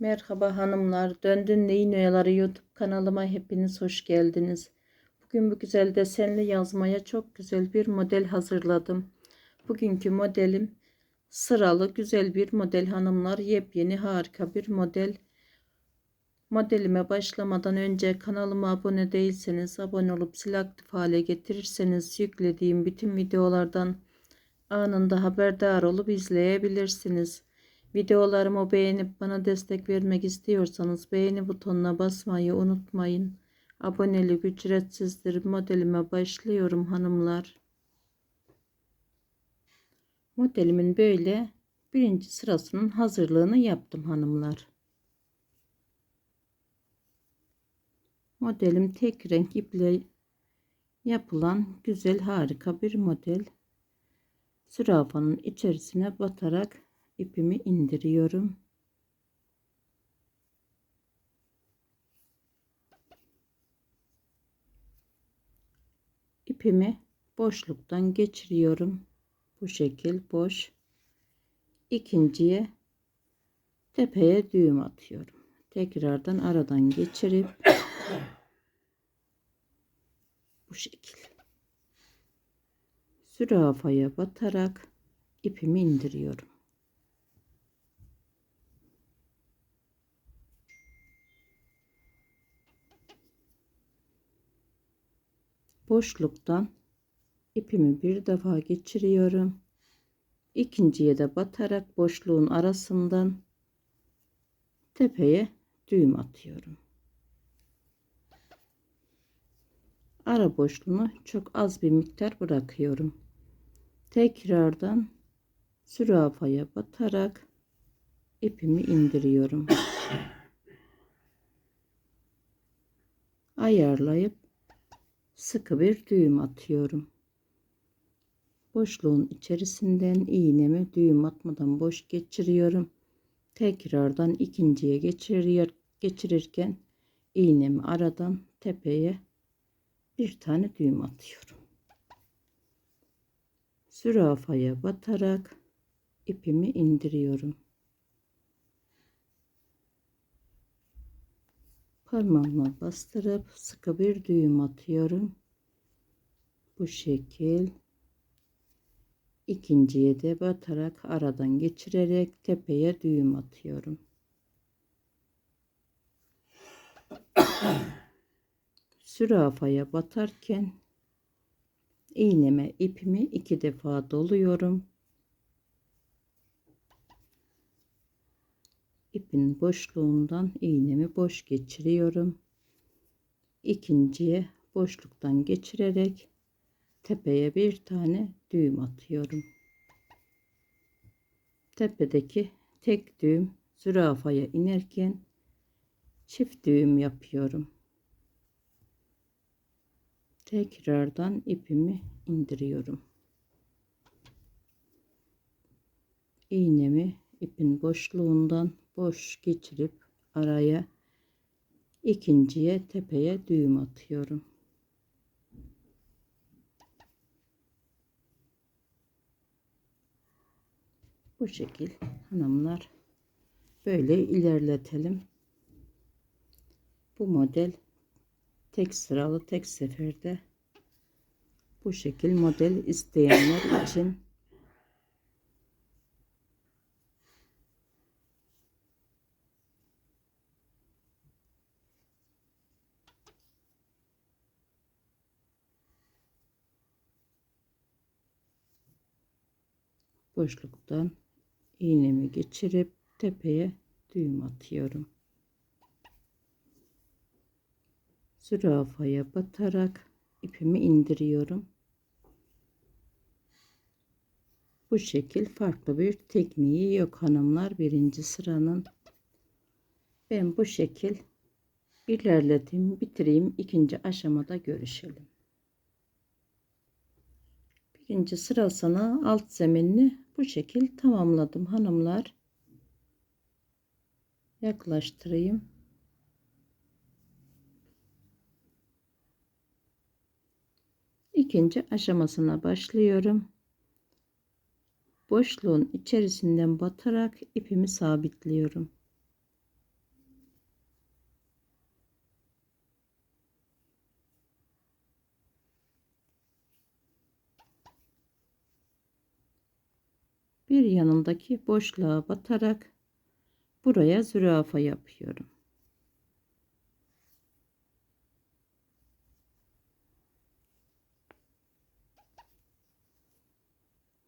Merhaba hanımlar. Döndün Neyin Oyaları YouTube kanalıma hepiniz hoş geldiniz. Bugün bu güzel desenli yazmaya çok güzel bir model hazırladım. Bugünkü modelim sıralı güzel bir model hanımlar. Yepyeni harika bir model. Modelime başlamadan önce kanalıma abone değilseniz abone olup sil aktif hale getirirseniz yüklediğim bütün videolardan anında haberdar olup izleyebilirsiniz. Videolarımı beğenip bana destek vermek istiyorsanız beğeni butonuna basmayı unutmayın. Abonelik ücretsizdir. Modelime başlıyorum hanımlar. Modelimin böyle birinci sırasının hazırlığını yaptım hanımlar. Modelim tek renk iple yapılan güzel harika bir model. Zürafanın içerisine batarak ipimi indiriyorum. İpimi boşluktan geçiriyorum. Bu şekil boş. İkinciye tepeye düğüm atıyorum. Tekrardan aradan geçirip bu şekil zürafaya batarak ipimi indiriyorum. Boşluktan ipimi bir defa geçiriyorum. İkinciye de batarak boşluğun arasından tepeye düğüm atıyorum. Ara boşluğunu çok az bir miktar bırakıyorum. Tekrardan zürafaya batarak ipimi indiriyorum. Ayarlayıp sıkı bir düğüm atıyorum. Boşluğun içerisinden iğnemi düğüm atmadan boş geçiriyorum. Tekrardan ikinciye geçiriyor, geçirirken iğnemi aradan tepeye bir tane düğüm atıyorum. Zürafaya batarak ipimi indiriyorum. parmağımla bastırıp sıkı bir düğüm atıyorum. Bu şekil ikinciye de batarak aradan geçirerek tepeye düğüm atıyorum. Sürafaya batarken iğneme ipimi iki defa doluyorum. ipin boşluğundan iğnemi boş geçiriyorum. İkinciye boşluktan geçirerek tepeye bir tane düğüm atıyorum. Tepedeki tek düğüm zürafaya inerken çift düğüm yapıyorum. Tekrardan ipimi indiriyorum. İğnemi ipin boşluğundan boş geçirip araya ikinciye tepeye düğüm atıyorum. Bu şekil hanımlar böyle ilerletelim. Bu model tek sıralı tek seferde bu şekil model isteyenler için boşluktan iğnemi geçirip tepeye düğüm atıyorum. Zürafaya batarak ipimi indiriyorum. Bu şekil farklı bir tekniği yok hanımlar birinci sıranın. Ben bu şekil ilerleteyim bitireyim ikinci aşamada görüşelim. Birinci sırasına alt zeminini bu şekil tamamladım hanımlar. Yaklaştırayım. İkinci aşamasına başlıyorum. Boşluğun içerisinden batarak ipimi sabitliyorum. bir yanındaki boşluğa batarak buraya zürafa yapıyorum.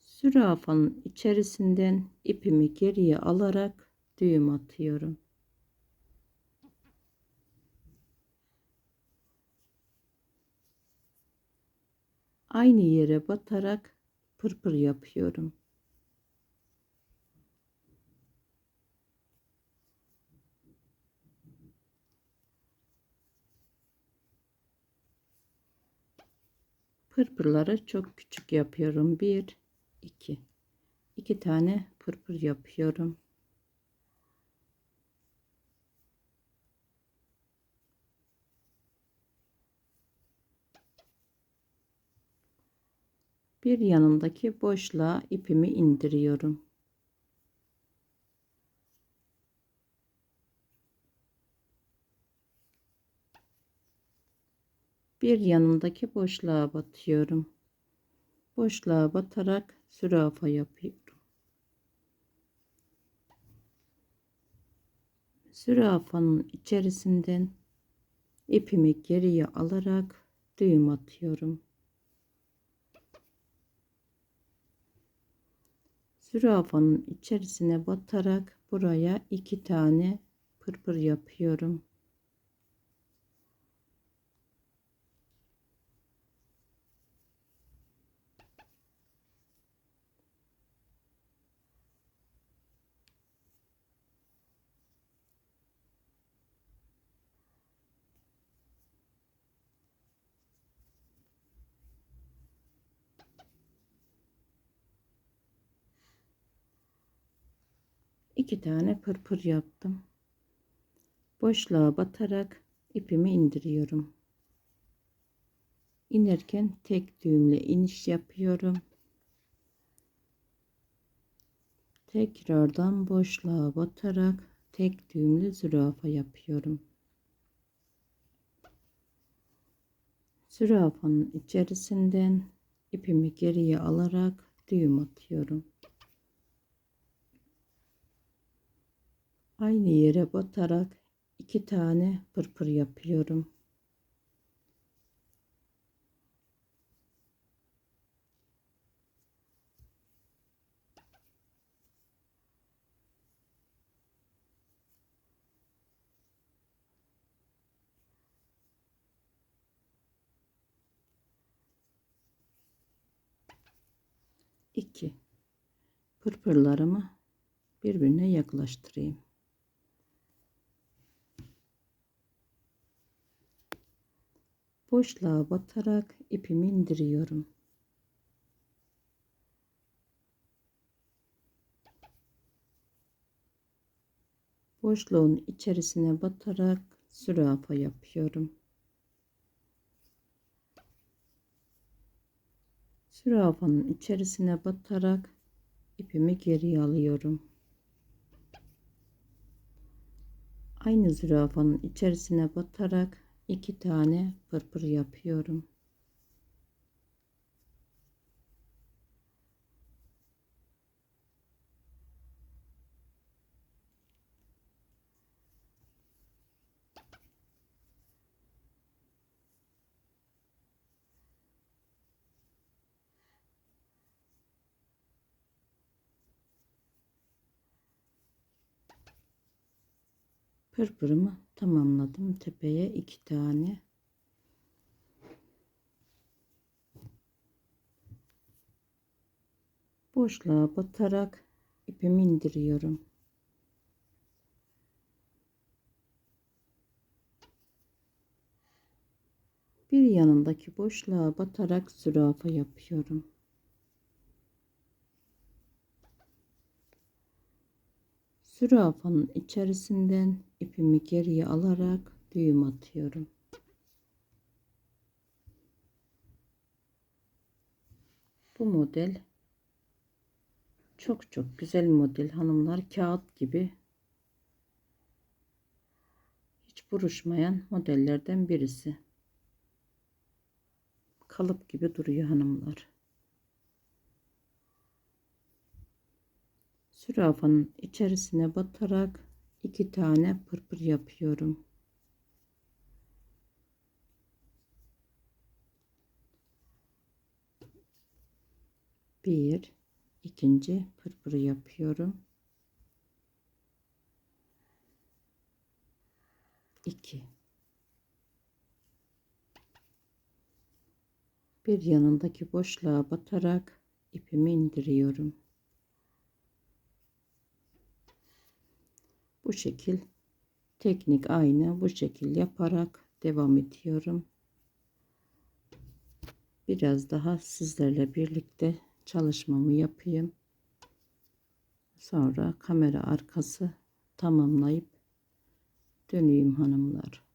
Zürafanın içerisinden ipimi geriye alarak düğüm atıyorum. Aynı yere batarak pırpır yapıyorum. Pırpırları çok küçük yapıyorum. 1 2 2 tane pırpır yapıyorum. Bir yanındaki boşluğa ipimi indiriyorum. Bir yanındaki boşluğa batıyorum. Boşluğa batarak zürafa yapıyorum. Zürafanın içerisinden ipimi geriye alarak düğüm atıyorum. Zürafanın içerisine batarak buraya iki tane pırpır yapıyorum. İki tane pırpır yaptım. Boşluğa batarak ipimi indiriyorum. İnerken tek düğümle iniş yapıyorum. Tekrardan boşluğa batarak tek düğümlü zürafa yapıyorum. Zürafanın içerisinden ipimi geriye alarak düğüm atıyorum. Aynı yere batarak iki tane pırpır yapıyorum. iki pırpırlarımı birbirine yaklaştırayım. Boşluğa batarak ipimi indiriyorum. Boşluğun içerisine batarak zürafa yapıyorum. Zürafanın içerisine batarak ipimi geri alıyorum. Aynı zürafanın içerisine batarak iki tane pırpır yapıyorum. Pırpırımı tamamladım. Tepeye iki tane. Boşluğa batarak ipimi indiriyorum. Bir yanındaki boşluğa batarak zürafa yapıyorum Zürafanın içerisinden ipimi geriye alarak düğüm atıyorum. Bu model çok çok güzel model hanımlar. Kağıt gibi hiç buruşmayan modellerden birisi. Kalıp gibi duruyor hanımlar. Zürafanın içerisine batarak iki tane pırpır yapıyorum. Bir, ikinci pırpırı yapıyorum. İki. Bir yanındaki boşluğa batarak ipimi indiriyorum. Bu şekil teknik aynı bu şekil yaparak devam ediyorum. Biraz daha sizlerle birlikte çalışmamı yapayım. Sonra kamera arkası tamamlayıp döneyim hanımlar.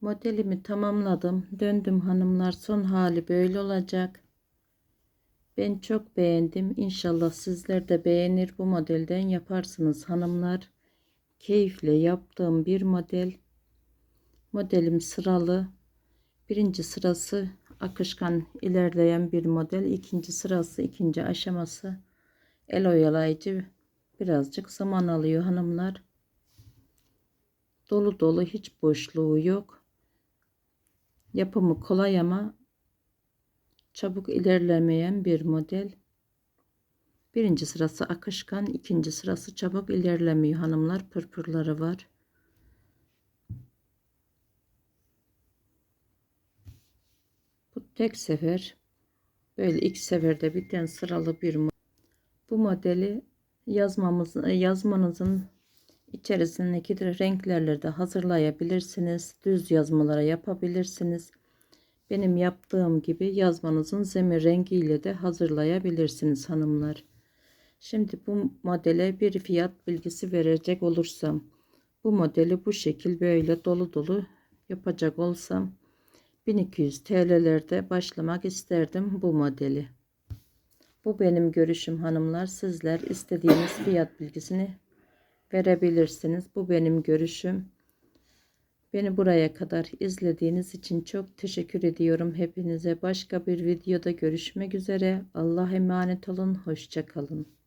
Modelimi tamamladım. Döndüm hanımlar. Son hali böyle olacak. Ben çok beğendim. İnşallah sizler de beğenir bu modelden yaparsınız hanımlar. Keyifle yaptığım bir model. Modelim sıralı. Birinci sırası akışkan ilerleyen bir model. İkinci sırası ikinci aşaması el oyalayıcı birazcık zaman alıyor hanımlar. Dolu dolu hiç boşluğu yok. Yapımı kolay ama çabuk ilerlemeyen bir model. Birinci sırası akışkan, ikinci sırası çabuk ilerlemiyor hanımlar. Pırpırları var. Bu tek sefer böyle ilk seferde biten sıralı bir. Bu modeli yazmamız, yazmanızın içerisindeki renklerle de hazırlayabilirsiniz. Düz yazmalara yapabilirsiniz. Benim yaptığım gibi yazmanızın zemin rengiyle de hazırlayabilirsiniz hanımlar. Şimdi bu modele bir fiyat bilgisi verecek olursam bu modeli bu şekil böyle dolu dolu yapacak olsam 1200 TL'lerde başlamak isterdim bu modeli. Bu benim görüşüm hanımlar. Sizler istediğiniz fiyat bilgisini verebilirsiniz. Bu benim görüşüm. Beni buraya kadar izlediğiniz için çok teşekkür ediyorum hepinize. Başka bir videoda görüşmek üzere. Allah'a emanet olun. Hoşçakalın.